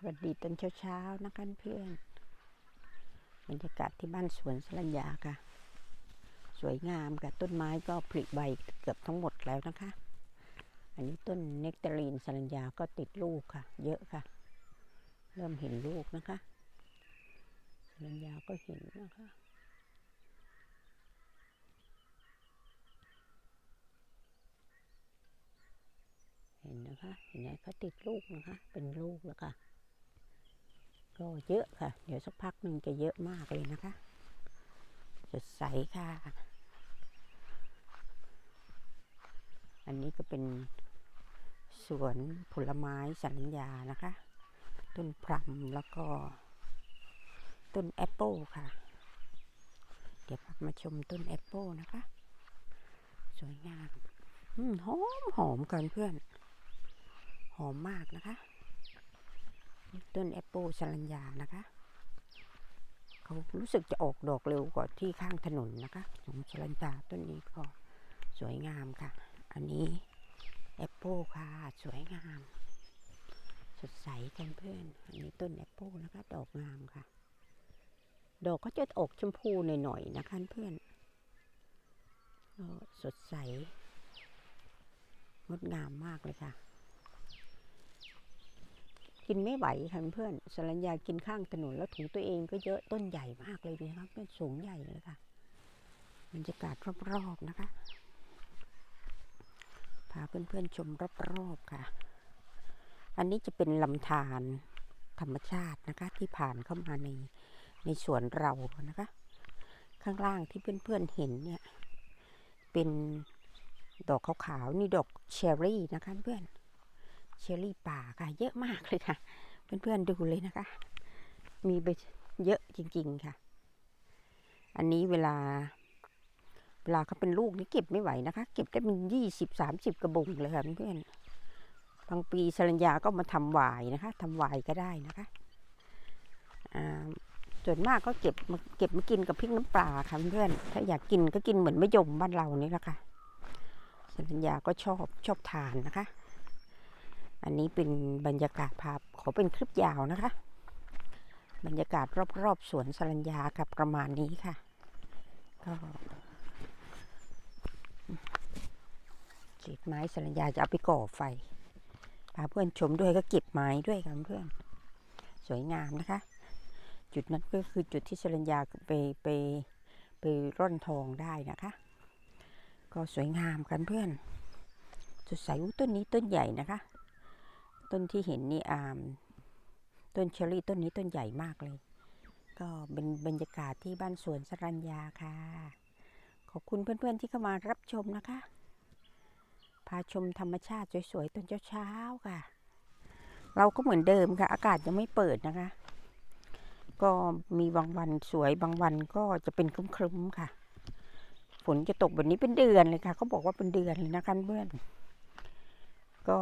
สวัสดีตอนเช้าๆนะคะเพื่อนบรรยากาศที่บ้านสวนสรัญญาค่ะ สวยงามค่ะต้นไม้ก็ผลิใบเกือบทั้งหมดแล้วนะคะ อันนี้ต้นเนกตาลีนสรัญญาก็ติดลูกค่ะ เยอะค่ะ เริ่มเห็นลูกนะคะสรัญญาก็เห็นนะคะเห็นนะคะ เห็นไหมเขาติดลูกนะคะ เป็นลูกแล้วค่ะ ก็เยอะค่ะ เดี๋ยวสักพักหนึ่งจะเยอะมากเลยนะคะสดใสค่ะ อันนี้ก็เป็นสวนผลไม้สัญญานะคะ ต้นพลัมแล้วก็ต้นแอปเปิลค่ะ เดี๋ยวพักมาชมต้นแอปเปิลนะคะ สวยงามอืมหอมหอมกันเพื่อน หอมมากนะคะ ต้นแอปเปิลสลัญญานะคะ เขารู้สึกจะออกดอกเร็วกว่าที่ข้างถนนนะคะของสลัญญาต้นนี้ก็สวยงามค่ะ อันนี้แอปเปิลค่ะ สวยงาม สดใสกันเพื่อน อันนี้ต้นแอปเปิลนะคะ ดอกงามค่ะ ดอกก็จะออกชมพูหน่อยๆนะคะเพื่อนสดใสงดงามมากเลยค่ะ กินไม่ไหวค่ะเพื่อนสรัญญากินข้างถนนแล้วถุงตัวเองก็เยอะต้นใหญ่มากเลยนะคะเพื่อนสูงใหญ่เลยค่ะบรรยากาศรอบๆนะคะ พาเพื่อนๆชมรอบๆค่ะ อันนี้จะเป็นลำธารธรรมชาตินะคะ ที่ผ่านเข้ามาในในสวนเรานะคะ ข้างล่างที่เพื่อนๆเห็นเนี่ย เป็นดอกขาวๆนี่ดอกเชอร์รี่นะคะเพื่อน เชอรี่ป่าค่ะ เยอะมากเลยค่ะ เพื่อนๆดูเลยนะคะ มีไปเยอะจริง ๆค่ะ อันนี้เวลา เวลาเขาเป็นลูกนี่เก็บไม่ไหวนะคะ เก็บได้เป็นยี่สิบสามสิบกระบุงเลยค่ะเพื่อนบางปีสรัญญาก็มาทำหวายนะคะทำหวายก็ได้นะคะส่วนมากก็เก็บมาเก็บมากินกับพริกน้ำปลาค่ะเพื่อนถ้าอยากกินก็กินเหมือนมะยมบ้านเรานี่แหละค่ะสัญญาก็ชอบชอบทานนะคะ อันนี้เป็นบรรยากาศภาพขอเป็นคลิปยาวนะคะ บรรยากาศรอบๆสวนสรัญญากับประมาณนี้ค่ะ ก็เก็บไม้สรัญญาจะเอาไปก่อไฟพาเพื่อนชมด้วยก็เก็บไม้ด้วยค่ะเพื่อนสวยงามนะคะ จุดนั้นก็คือจุดที่สรัญญาไปไปไปร่อนทองได้นะคะ ก็สวยงามกันเพื่อนสดใสต้นนี้ต้นใหญ่นะคะ ต้นที่เห็นนี่อ่าต้นเชอรี่ต้นนี้ต้นใหญ่มากเลย ก็เป็นบรรยากาศที่บ้านสวนสรัญญาค่ะ ขอบคุณเพื่อนๆที่เข้ามารับชมนะคะ พาชมธรรมชาติสวยๆตอนเช้าๆค่ะ เราก็เหมือนเดิมค่ะ อากาศยังไม่เปิดนะคะ ก็มีบางวันสวยบางวันก็จะเป็นครึ้มๆค่ะ ฝนจะตกแบบนี้เป็นเดือนเลยค่ะเขาบอกว่าเป็นเดือนเลยนะคะเพื่อนก็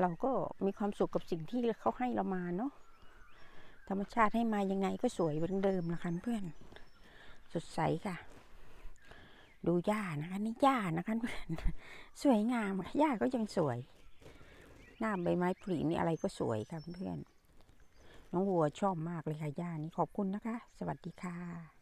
เราก็มีความสุขกับสิ่งที่เขาให้เรามาเนาะธรรมชาติให้มายังไงก็สวยเหมือนเดิมนะคะเพื่อน สดใสค่ะ ดูหญ้านะคะนี่หญ้านะคะเพื่อนสวยงามหญ้าก็ยังสวย หน้าใบไม้ผลินี่อะไรก็สวยค่ะเพื่อนน้องวัวชอบมากเลยค่ะหญ้านี้ขอบคุณนะคะ สวัสดีค่ะ